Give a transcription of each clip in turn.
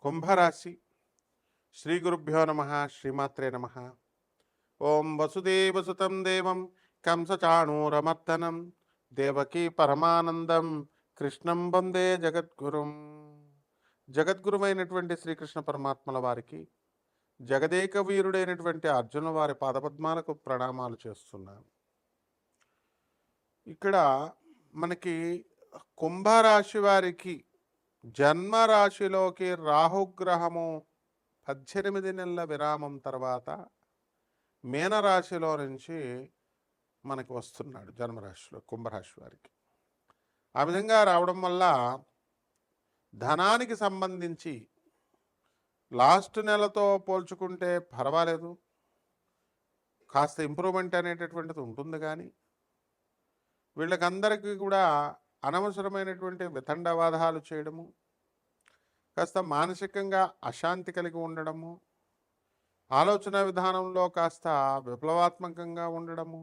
కుంభరాశి. శ్రీ గురుభ్యో నమ శ్రీమాత్రే నమ. ఓం వసుదేవసుతం దేవం కంసచాణూరమర్దనం. దేవకీ పరమానందం కృష్ణం వందే జగద్గురుం. జగద్గురువైనటువంటి శ్రీకృష్ణ పరమాత్మల వారికి జగదేక వీరుడైనటువంటి అర్జున వారి పాదపద్మాలకు ప్రణామాలు చేస్తున్నాను. ఇక్కడ మనకి కుంభరాశి వారికి జన్మరాశిలోకి రాహుగ్రహము పద్దెనిమిది నెలల విరామం తర్వాత మీనరాశిలో నుంచి మనకి వస్తున్నాడు జన్మరాశిలో కుంభరాశి వారికి. ఆ విధంగా రావడం వల్ల ధనానికి సంబంధించి లాస్ట్ నెలతో పోల్చుకుంటే పర్వాలేదు. కాస్త ఇంప్రూవ్మెంట్ అనేటటువంటిది ఉంటుంది కానీ వీళ్ళకందరికీ కూడా అనవసరమైనటువంటి వితండవాదాలు చేయడము కాస్త మానసికంగా అశాంతి కలిగి ఉండడము ఆలోచన విధానంలో కాస్త విప్లవాత్మకంగా ఉండడము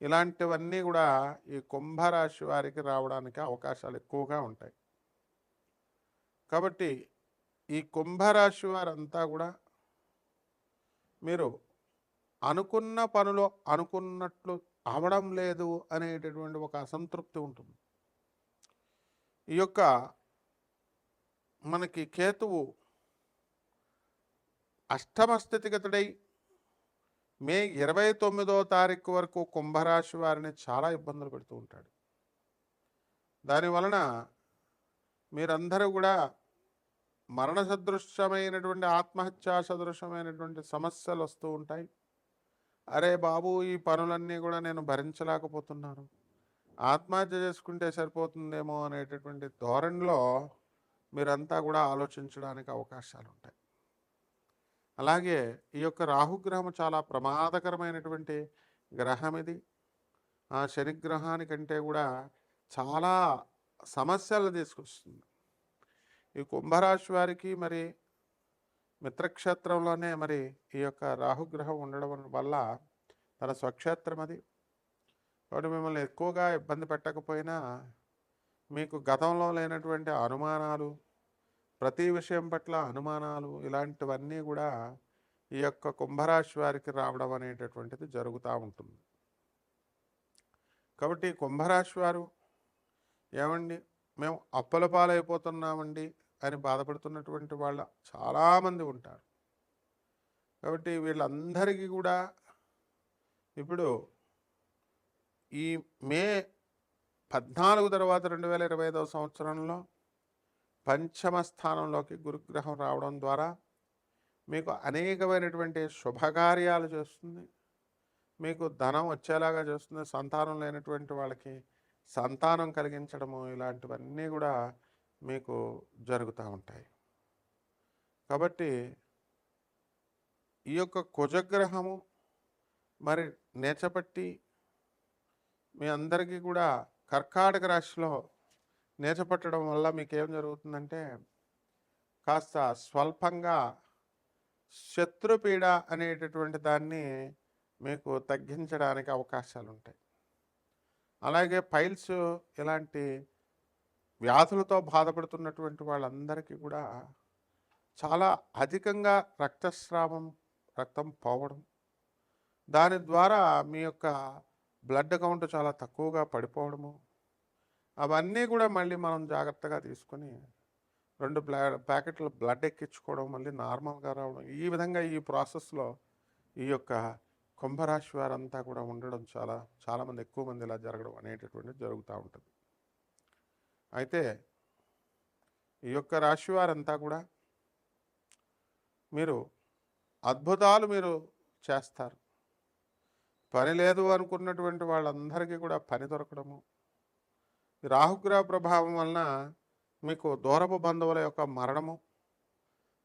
ఇలాంటివన్నీ కూడా ఈ కుంభరాశి వారికి రావడానికి అవకాశాలు ఎక్కువగా ఉంటాయి. కాబట్టి ఈ కుంభరాశి వారంతా కూడా మీరు అనుకున్న పనులు అనుకున్నట్లు అవడం లేదు అనేటటువంటి ఒక అసంతృప్తి ఉంటుంది. ఈ యొక్క మనకి కేతువు అష్టమ స్థితిగతుడై మే ఇరవై తొమ్మిదో తారీఖు వరకు కుంభరాశి వారిని చాలా ఇబ్బందులు పెడుతూ ఉంటాడు. దాని వలన మీరందరూ కూడా మరణ సదృశ్యమైనటువంటి ఆత్మహత్యా సదృశ్యమైనటువంటి సమస్యలు వస్తూ ఉంటాయి. అరే బాబు ఈ పనులన్నీ కూడా నేను భరించలేకపోతున్నాను. ఆత్మహత్య చేసుకుంటే సరిపోతుందేమో అనేటటువంటి ధోరణిలో మీరంతా కూడా ఆలోచించడానికి అవకాశాలు ఉంటాయి అలాగే ఈ యొక్క రాహుగ్రహం చాలా ప్రమాదకరమైనటువంటి గ్రహం ఇది ఆ శనిగ్రహానికంటే కూడా చాలా సమస్యలు తీసుకొస్తుంది. ఈ కుంభరాశి వారికి మరి మిత్రక్షేత్రంలోనే మరి ఈ యొక్క రాహుగ్రహం ఉండడం వల్ల తన స్వక్షేత్రం అది కాబట్టి మిమ్మల్ని ఎక్కువగా ఇబ్బంది పెట్టకపోయినా మీకు గతంలో లేనటువంటి అనుమానాలు ప్రతి విషయం పట్ల అనుమానాలు ఇలాంటివన్నీ కూడా ఈ యొక్క కుంభరాశి వారికి రావడం అనేటటువంటిది జరుగుతూ ఉంటుంది. కాబట్టి కుంభరాశి వారు ఏమండి? మేము అప్పుల పాలైపోతున్నామండి అని బాధపడుతున్నటువంటి వాళ్ళ చాలామంది ఉంటారు. కాబట్టి వీళ్ళందరికీ కూడా ఇప్పుడు ఈ మే పద్నాలుగు తర్వాత రెండు వేల ఇరవై ఐదవ సంవత్సరంలో పంచమ స్థానంలోకి గురుగ్రహం రావడం ద్వారా మీకు అనేకమైనటువంటి శుభకార్యాలు చేస్తుంది. మీకు ధనం వచ్చేలాగా చేస్తుంది. సంతానం లేనటువంటి వాళ్ళకి సంతానం కలిగించడము ఇలాంటివన్నీ కూడా మీకు జరుగుతూ ఉంటాయి. కాబట్టి ఈ యొక్క కుజగ్రహము మరి నేచపట్టి మీ అందరికీ కూడా కర్కాటక రాశిలో నేచపట్టడం వల్ల మీకు ఏం జరుగుతుందంటే కాస్త స్వల్పంగా శత్రుపీడ అనేటటువంటి దాన్ని మీకు తగ్గించడానికి అవకాశాలు ఉంటాయి అలాగే పైల్స్ ఇలాంటి వ్యాధులతో బాధపడుతున్నటువంటి వాళ్ళందరికీ కూడా చాలా అధికంగా రక్తస్రావం రక్తం పోవడం దాని ద్వారా మీ యొక్క బ్లడ్ కౌంట్ చాలా తక్కువగా పడిపోవడము. అవన్నీ కూడా మళ్ళీ మనం జాగ్రత్తగా తీసుకొని రెండు బ్లా ప్యాకెట్లు బ్లడ్ ఎక్కించుకోవడం మళ్ళీ నార్మల్గా రావడం ఈ విధంగా ఈ ప్రాసెస్లో ఈ యొక్క కుంభరాశి వారంతా కూడా ఉండడం చాలా చాలామంది ఎక్కువ మంది ఇలా జరగడం అనేటటువంటిది జరుగుతూ ఉంటుంది. అయితే ఈ యొక్క రాశి వారంతా కూడా మీరు అద్భుతాలు మీరు చేస్తారు. పని లేదు అనుకున్నటువంటి వాళ్ళందరికీ కూడా పని దొరకడము. రాహుగ్రహ ప్రభావం వలన మీకు దూరపు బంధువుల యొక్క మరణము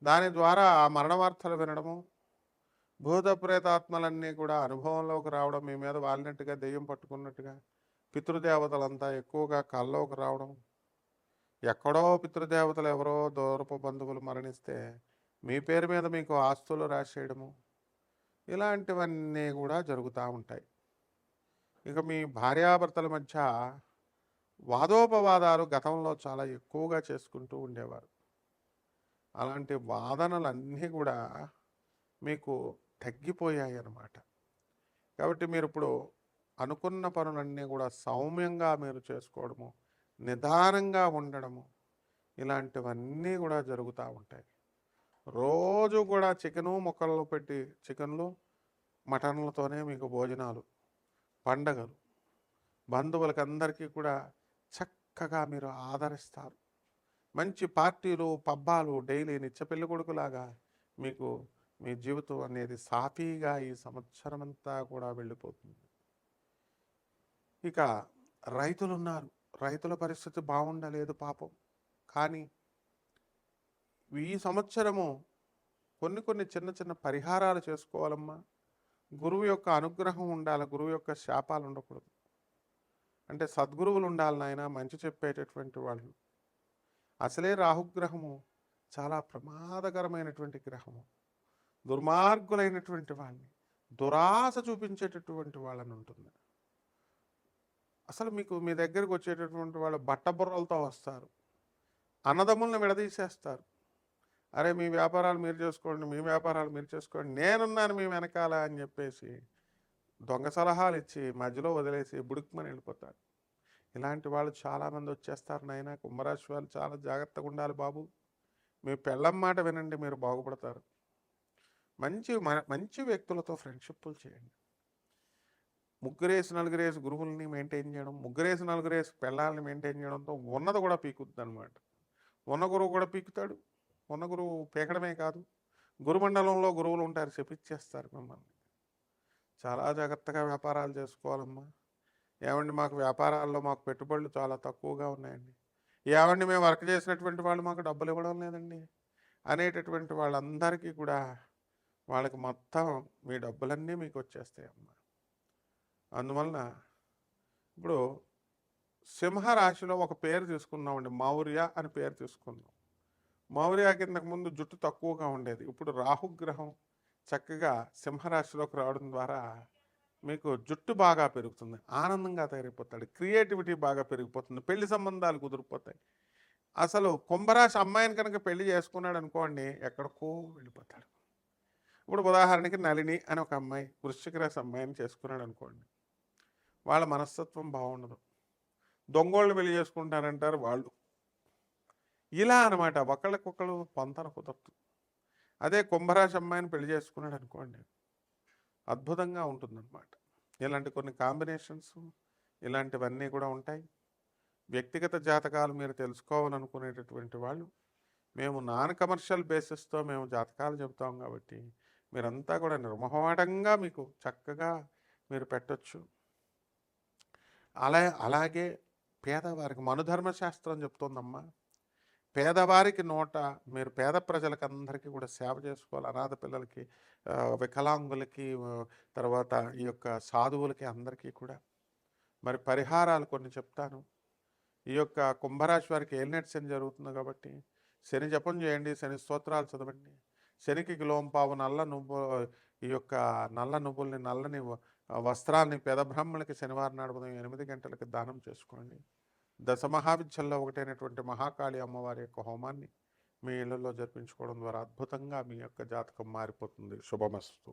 దాని ద్వారా ఆ మరణ వార్తలు వినడము భూత ప్రేతాత్మలన్నీ కూడా అనుభవంలోకి రావడం మీ మీద వాలినట్టుగా దెయ్యం పట్టుకున్నట్టుగా పితృదేవతలంతా ఎక్కువగా కల్లోకి రావడం ఎక్కడో పితృదేవతలు ఎవరో దూరపు బంధువులు మరణిస్తే మీ పేరు మీద మీకు ఆస్తులు రాసేయడము ఇలాంటివన్నీ కూడా జరుగుతూ ఉంటాయి. ఇక మీ భార్యాభర్తల మధ్య వాదోపవాదాలు గతంలో చాలా ఎక్కువగా చేసుకుంటూ ఉండేవారు. అలాంటి వాదనలన్నీ కూడా మీకు తగ్గిపోయాయి అన్నమాట కాబట్టి మీరు ఇప్పుడు అనుకున్న పనులన్నీ కూడా సౌమ్యంగా మీరు చేసుకోవడము నిదానంగా ఉండడము ఇలాంటివన్నీ కూడా జరుగుతూ ఉంటాయి. రోజు కూడా చికెను ముక్కలు పెట్టి చికెన్లు మటన్లతోనే మీకు భోజనాలు పండగలు. బంధువులకి అందరికీ కూడా చక్కగా మీరు ఆదరిస్తారు. మంచి పార్టీలు పబ్బాలు డైలీ నిత్య పెళ్ళి కొడుకులాగా మీకు మీ జీవితం అనేది సాఫీగా ఈ సంవత్సరం అంతా కూడా వెళ్ళిపోతుంది. ఇక రైతులు ఉన్నారు రైతుల పరిస్థితి బాగుండలేదు పాపం. కానీ ఈ సంవత్సరము కొన్ని కొన్ని చిన్న చిన్న పరిహారాలు చేసుకోవాలమ్మా. గురువు యొక్క అనుగ్రహం ఉండాలి గురువు యొక్క శాపాలు ఉండకూడదు. అంటే సద్గురువులు ఉండాలి నాయన మంచి చెప్పేటటువంటి వాళ్ళు. అసలే రాహుగ్రహము చాలా ప్రమాదకరమైనటువంటి గ్రహము. దుర్మార్గులైనటువంటి వాళ్ళని దురాశ చూపించేటటువంటి వాళ్ళని ఉంటుంది. అసలు మీకు మీ దగ్గరకు వచ్చేటటువంటి వాళ్ళు బట్టబుర్రలతో వస్తారు. అన్నదమ్ములను విడదీసేస్తారు. అరే మీ వ్యాపారాలు మీరు చేసుకోండి మీ వ్యాపారాలు మీరు చేసుకోండి నేనున్నాను మీ వెనకాల అని చెప్పేసి దొంగ సలహాలు ఇచ్చి మధ్యలో వదిలేసి బుడుకుమని వెళ్ళిపోతారు ఇలాంటి వాళ్ళు చాలామంది వచ్చేస్తారు నాయన. కుంభరాశి వాళ్ళు చాలా జాగ్రత్తగా ఉండాలి బాబు. మీ పెళ్ళం మాట వినండి మీరు బాగుపడతారు. మంచి మంచి వ్యక్తులతో ఫ్రెండ్షిప్లు చేయండి. ముగ్గురేసి నలుగురేసి గురువుల్ని మెయింటైన్ చేయడం ముగ్గురేసి నలుగురేసి పెళ్ళాలని మెయింటైన్ చేయడంతో ఉన్నది కూడా పీకుద్ది అనమాట ఉన్న గురువు కూడా పీకుతాడు. ఉన్న గురువు పీకడమే కాదు గురుమండలంలో గురువులు ఉంటారు చెప్పించేస్తారు మిమ్మల్ని. చాలా జాగ్రత్తగా వ్యాపారాలు చేసుకోవాలమ్మా. ఏమండి మాకు వ్యాపారాల్లో మాకు పెట్టుబడులు చాలా తక్కువగా ఉన్నాయండి. ఏమండి మేము వర్క్ చేసినటువంటి వాళ్ళు మాకు డబ్బులు ఇవ్వడం లేదండి. అనేటటువంటి వాళ్ళందరికీ కూడా వాళ్ళకి మొత్తం మీ డబ్బులన్నీ మీకు వచ్చేస్తాయి అమ్మా అందువలన ఇప్పుడు సింహరాశిలో ఒక పేరు తీసుకున్నామండి మౌర్య అని పేరు తీసుకుందాం. మౌర్య కిందకు ముందు జుట్టు తక్కువగా ఉండేది. ఇప్పుడు రాహుగ్రహం చక్కగా సింహరాశిలోకి రావడం ద్వారా మీకు జుట్టు బాగా పెరుగుతుంది. ఆనందంగా తయారైపోతాడు. క్రియేటివిటీ బాగా పెరిగిపోతుంది. పెళ్ళి సంబంధాలు కుదిరిపోతాయి. అసలు కుంభరాశి అమ్మాయిని కనుక పెళ్ళి చేసుకున్నాడు అనుకోండి ఎక్కడికో వెళ్ళిపోతాడు. ఇప్పుడు ఉదాహరణకి నలిని అని ఒక అమ్మాయి వృశ్చిక రాశి అమ్మాయిని చేసుకున్నాడు అనుకోండి. వాళ్ళ మనస్తత్వం బాగుండదు. దొంగోళ్ళు పెళ్ళి చేసుకుంటారంటారు వాళ్ళు. ఇలా అనమాట. ఒకళ్ళకొకళ్ళు పొంతన కుదరదు. అదే కుంభరాశి అమ్మాయిని పెళ్ళి చేసుకున్నాడు అనుకోండి అద్భుతంగా ఉంటుందన్నమాట. ఇలాంటి కొన్ని కాంబినేషన్స్ ఇలాంటివన్నీ కూడా ఉంటాయి. వ్యక్తిగత జాతకాలు మీరు తెలుసుకోవాలనుకునేటటువంటి వాళ్ళు మేము నాన్ కమర్షియల్ బేసిస్తో మేము జాతకాలు చెబుతాం కాబట్టి మీరంతా కూడా నిర్మోహమాటంగా మీకు చక్కగా మీరు పెట్టొచ్చు. అలా అలాగే పేదవారికి మనుధర్మశాస్త్రం చెప్తోందమ్మా. పేదవారికి నోట మీరు పేద ప్రజలకు అందరికీ కూడా సేవ చేసుకోవాలి. అనాథ పిల్లలకి వికలాంగులకి తర్వాత ఈ యొక్క సాధువులకి అందరికీ కూడా. మరి పరిహారాలు కొన్ని చెప్తాను. ఈ యొక్క కుంభరాశి వారికి ఏలినట్ శని జరుగుతుంది కాబట్టి శని జపం చేయండి శని స్తోత్రాలు చదవండి. శనికి కిలోంపావు నల్ల నువ్వు ఈ యొక్క నల్ల నువ్వుల్ని నల్లని వ- వస్త్రాల్ని పేద బ్రాహ్మణులకి శనివారం నాడు ఉదయం ఎనిమిది గంటలకు దానం చేసుకోండి. దశ మహావిద్యల్లో ఒకటైనటువంటి మహాకాళి అమ్మవారి యొక్క హోమాన్ని మీ ఇళ్ళలో జరిపించుకోవడం ద్వారా అద్భుతంగా మీ యొక్క జాతకం మారిపోతుంది. శుభమస్తు.